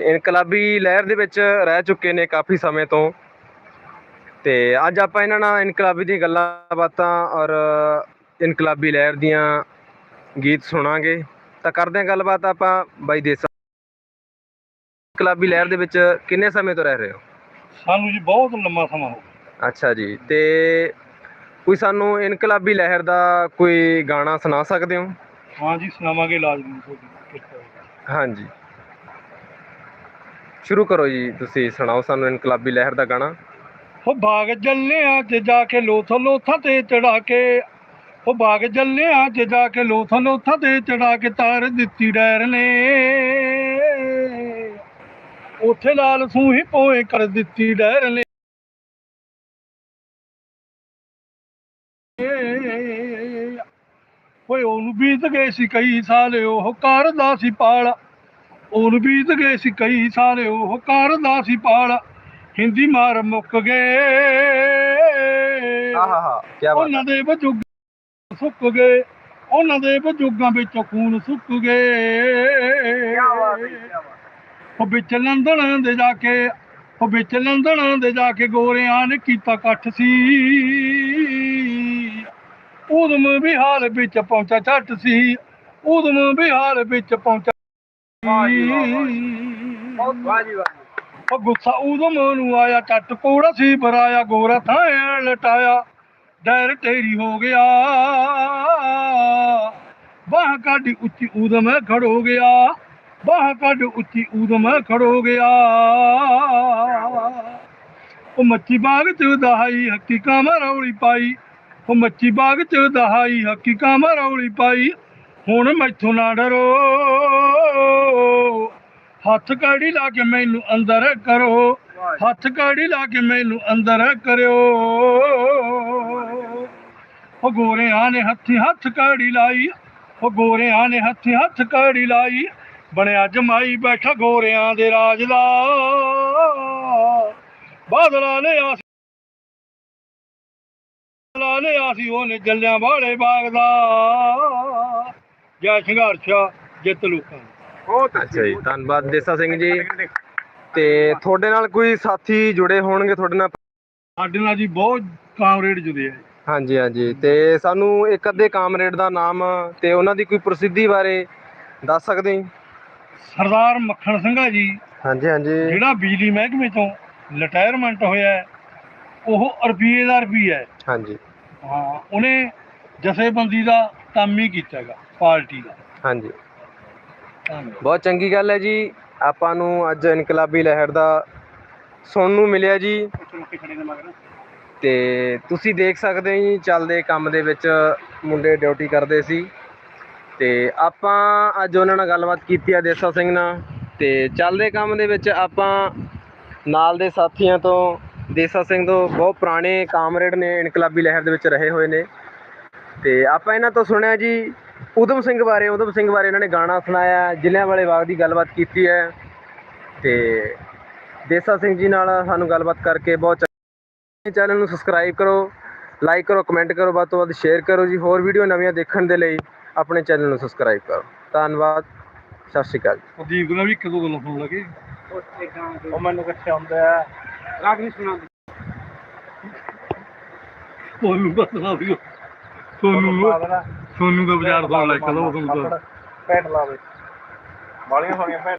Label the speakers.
Speaker 1: ਇਨਕਲਾਬੀ ਲਹਿਰ ਦੇ ਵਿੱਚ ਰਹਿ ਚੁੱਕੇ ਨੇ ਕਾਫੀ ਸਮੇਂ ਤੋਂ। ਤੇ ਅੱਜ ਆਪਾਂ ਇਹਨਾਂ ਨਾਲ ਇਨਕਲਾਬੀ ਦੀਆਂ ਗੱਲਾਂ ਬਾਤਾਂ ਔਰ ਇਨਕਲਾਬੀ ਲਹਿਰ ਦੀਆਂ ਗੀਤ ਸੁਣਾਂਗੇ। ਤਾਂ ਕਰਦੇ ਹਾਂ ਗੱਲਬਾਤ ਆਪਾਂ ਬਾਈ ਦੇਸਾ। ਇਨਕਲਾਬੀ ਲਹਿਰ ਦੇ ਵਿੱਚ ਕਿੰਨੇ ਸਮੇਂ ਤੋਂ ਰਹਿ ਰਹੇ ਹੋ?
Speaker 2: ਸਾਨੂੰ ਜੀ ਬਹੁਤ ਲੰਮਾ ਸਮਾਂ ਹੋ ਗਿਆ।
Speaker 1: ਅੱਛਾ ਜੀ ਤੇ ਕੋਈ ਸਾਨੂੰ ਇਨਕਲਾਬੀ ਲਹਿਰ ਦਾ ਕੋਈ ਗਾਣਾ ਸੁਣਾ ਸਕਦੇ ਹੋ?
Speaker 2: ਹਾਂ ਜੀ ਸੁਣਾਵਾਂਗੇ ਲਾਜ਼ਮੀ।
Speaker 1: ਹਾਂਜੀ। ਸ਼ੁਰੂ ਕਰੋ ਜੀ, ਤੁਸੀਂ ਸੁਣਾਓ ਸਾਨੂੰ ਇਨਕਲਾਬੀ ਲਹਿਰ ਦਾ ਗਾਣਾ।
Speaker 2: ਉਹ ਬਾਗ ਜੱਲਿਆਂ 'ਚ ਜਾ ਕੇ ਲੋਥ ਲੋਥਾਂ ਤੇ ਚੜਾ ਕੇ, ਉਹ ਬਾਗ ਜੱਲਿਆਂ 'ਚ ਜਾ ਕੇ ਲੋਥ ਲੋਥਾਂ ਤੇ ਚੜਾ ਕੇ ਤਾਰ ਦਿੱਤੀ ਡੈਰ ਨੇ। ਉੱਥੇ ਲਾਲ ਸੂਹੀ ਪੋਏ ਕਰ ਦਿੱਤੀ ਡੈਰ ਨੇ। ਓਏ ਉਹਨੂੰ ਬੀਤ ਗਏ ਸੀ ਕਈ ਸਾਲ, ਉਹ ਕਰਦਾ ਸੀ ਪਾਲ। ਉਹਨੂੰ ਬੀਤ ਗਏ ਸੀ ਕਈ ਸਾਲ ਉਹ ਕਰਦਾ ਸੀ ਪਾਲ। ਹਿੰਦੀ ਮਾਰ ਮੁੱਕ ਗਏ।
Speaker 1: ਆਹਾਹਾ ਕੀ ਬਾਤ
Speaker 2: ਉਹਨਾਂ ਦੇ ਬਜ਼ੁਰਗ ਸੁੱਕ ਗਏ। ਉਹਨਾਂ ਦੇ ਬਜ਼ੁਰਗਾਂ ਵਿੱਚੋਂ ਖੂਨ ਸੁੱਕ ਗਏ। ਉਹ ਵਿੱਚ ਲੰਦਣ ਦੇ ਜਾ ਕੇ ਉਹ ਵਿੱਚ ਲੰਦਣ ਦੇ ਜਾ ਕੇ ਗੋਰਿਆਂ ਨੇ ਕੀਤਾ ਇਕੱਠ ਸੀ। ਉਦਮ ਵੀ ਹਾਲ ਵਿੱਚ ਪਹੁੰਚਾ ਛੱਟ ਸੀ। ਉਦਮ ਹਾਲ ਵਿੱਚ ਪਹੁੰਚਾ ਉਹ ਗੁੱਸਾ ਉਦਮ ਨੂੰ ਆਇਆ ਟੱਟ ਕੋੜਾ ਸੀ ਬਰਾਇਆ ਗੋਰਾ ਥਾਂ ਲਟਾਇਆ। ਡਰ ਤੇਰੀ ਹੋ ਗਿਆ। ਬਾਹ ਕਾਢੀ ਉੱਚੀ ਉਦਮ ਖੜੋ ਗਿਆ। ਬਾਹ ਕੱਢ ਉੱਚੀ ਉਦਮ ਖੜੋ ਗਿਆ। ਉਹ ਮੱਛੀ ਬਾਗ ਚ ਦਹਾਈ ਹਕੀਕਾਂ ਮਰੌਲੀ ਪਾਈ। ਉਹ ਮੱਛੀ ਬਾਗ ਚ ਦਹਾਈ ਹਕੀਕਾਂ ਮਰੌਲੀ ਪਾਈ। ਹੁਣ ਮੈਥੋਂ ਨਾ ਡਰੋ। ਹੱਥ ਕਾੜੀ ਲਾ ਕੇ ਮੈਨੂੰ ਅੰਦਰ ਕਰੋ। ਹੱਥ ਕਾੜੀ ਲਾ ਕੇ ਮੈਨੂੰ ਅੰਦਰ ਕਰਿਓ। ਉਹ ਗੋਰਿਆਂ ਨੇ ਹੱਥੀ ਹੱਥ ਕਾੜੀ ਲਾਈ। ਉਹ ਗੋਰਿਆਂ ਨੇ ਹੱਥੀ ਹੱਥ ਕਾੜੀ ਲਾਈ। ਬਣਿਆ ਜਮਾਈ ਬੈਠਾ ਗੋਰਿਆਂ ਦੇ ਰਾਜ ਦਾ। ਬਾਦਲਾ ਨੇ ਆਸ ਬਾਦਲਾ ਨੇ ਆਸੀ ਉਹਨੇ ਜੱਲਿਆਂ ਵਾਲੇ ਬਾਗ ਦਾ। ਜੈ ਸੰਘਰਸ਼ਾ ਜਿੱਤ ਲੋਕਾਂ ਦੀ।
Speaker 1: ਬਹੁਤ ਅੱਛਾ ਜੀ ਧੰਨਵਾਦ ਦੇਸਾ ਸਿੰਘ ਜੀ। ਤੇ ਤੁਹਾਡੇ ਨਾਲ ਕੋਈ ਸਾਥੀ ਜੁੜੇ ਹੋਣਗੇ ਤੁਹਾਡੇ ਨਾਲ?
Speaker 2: ਸਾਡੇ ਨਾਲ ਜੀ ਬਹੁਤ ਕਾਮਰੇਡ ਜੁੜੇ ਆ
Speaker 1: ਹਾਂਜੀ ਹਾਂਜੀ। ਤੇ ਸਾਨੂੰ ਇੱਕ ਅੱਧੇ ਕਾਮਰੇਡ ਦਾ ਨਾਮ ਤੇ ਉਹਨਾਂ ਦੀ ਕੋਈ ਪ੍ਰਸਿੱਧੀ ਬਾਰੇ ਦੱਸ ਸਕਦੇ ਹੋ?
Speaker 2: ਸਰਦਾਰ ਮੱਖਣ ਸਿੰਘਾ ਜੀ
Speaker 1: ਹਾਂਜੀ ਹਾਂਜੀ।
Speaker 2: ਜਿਹੜਾ ਬਿਜਲੀ ਮਹਿਕਮੇ ਤੋਂ ਰਿਟਾਇਰਮੈਂਟ ਹੋਇਆ ਹੈ, ਉਹ ਰੁਪਈਏ ਦਾ ਰੁਪਈਆ ਹੈ।
Speaker 1: ਹਾਂਜੀ।
Speaker 2: ਹਾਂ ਉਹਨੇ ਜਥੇਬੰਦੀ ਦਾ ਕੰਮ ਹੀ ਕੀਤਾ ਹੈਗਾ ਪਾਰਟੀ ਦਾ।
Speaker 1: ਹਾਂਜੀ।
Speaker 2: ਧੰਨਵਾਦ।
Speaker 1: ਬਹੁਤ ਚੰਗੀ ਗੱਲ ਹੈ ਜੀ ਆਪਾਂ ਨੂੰ ਅੱਜ ਇਨਕਲਾਬੀ ਲਹਿਰ ਦਾ ਸੁਣਨ ਨੂੰ ਮਿਲਿਆ ਜੀ। ਤੇ ਤੁਸੀਂ ਦੇਖ ਸਕਦੇ ਹੋ ਜੀ ਚੱਲਦੇ ਕੰਮ ਦੇ ਵਿੱਚ ਮੁੰਡੇ ਡਿਊਟੀ ਕਰਦੇ ਸੀ। ਤੇ ਆਪਾਂ ਅੱਜ ਉਹਨਾਂ ਨਾਲ ਗੱਲਬਾਤ ਕੀਤੀ ਆ ਦੇਸਾ ਸਿੰਘ ਨਾਲ। ਤੇ ਚੱਲਦੇ ਕੰਮ ਦੇ ਵਿੱਚ ਆਪਾਂ ਨਾਲ ਦੇ ਸਾਥੀਆਂ ਤੋਂ ਦੇਸਾ ਸਿੰਘ ਤੋਂ ਬਹੁਤ ਪੁਰਾਣੇ ਕਾਮਰੇਡ ਨੇ ਇਨਕਲਾਬੀ ਲਹਿਰ ਦੇ ਵਿੱਚ ਰਹੇ ਹੋਏ ਨੇ। ਤੇ ਆਪਾਂ ਇਹਨਾਂ ਤੋਂ ਸੁਣਿਆ ਜੀ ਉਦਮ ਸਿੰਘ ਬਾਰੇ ਉਦਮ ਸਿੰਘ ਬਾਰੇ ਇਹਨਾਂ ਨੇ ਗਾਣਾ ਸੁਣਾਇਆ ਜ਼ਿਲ੍ਹਿਆਂ ਵਾਲੇ ਬਾਗ ਦੀ ਗੱਲਬਾਤ ਕੀਤੀ ਹੈ। ਤੇ ਦੇਸਾ ਸਿੰਘ ਜੀ ਨਾਲ ਸਾਨੂੰ ਗੱਲਬਾਤ ਕਰਕੇ ਬਹੁਤ ਚੰਗਾ ਚੈਨਲ ਨੂੰ ਸਬਸਕ੍ਰਾਈਬ ਕਰੋ ਲਾਈਕ ਕਰੋ ਕਮੈਂਟ ਕਰੋ ਵੱਧ ਤੋਂ ਵੱਧ ਸ਼ੇਅਰ ਕਰੋ ਜੀ। ਹੋਰ ਵੀਡੀਓ ਨਵੀਆਂ ਦੇਖਣ ਦੇ ਲਈ ਆਪਣੇ ਚੈਨਲ ਨੂੰ ਸਬਸਕ੍ਰਾਈਬ ਕਰੋ। ਧੰਨਵਾਦ ਸਤਿ ਸ਼੍ਰੀ ਅਕਾਲ
Speaker 2: ਪ੍ਰਦੀਪ ਨਾਲ ਵੀ ਇੱਕ ਦੋ ਗੱਲਾਂ ਸੁਣ ਲਗੇ?
Speaker 1: ਉਹ ਮੈਨੂੰ ਕਿੱਥੇ ਆਉਂਦਾ ਹੈ? ਰਾਗ ਨਹੀਂ ਸੁਣਾ
Speaker 2: ਤੁਹਾਨੂੰ ਪਤਾ ਵੀ ਤੁਹਾਨੂੰ ਤੁਹਾਨੂੰ ਦਾ ਬਾਜ਼ਾਰ ਤੋਂ ਲੈ ਕੇ ਲਓ ਤੁਹਾਨੂੰ ਤਾਂ
Speaker 1: ਪੈਟ ਲਾਵੇ ਵਾਲੀਆਂ ਹੋਣੀਆਂ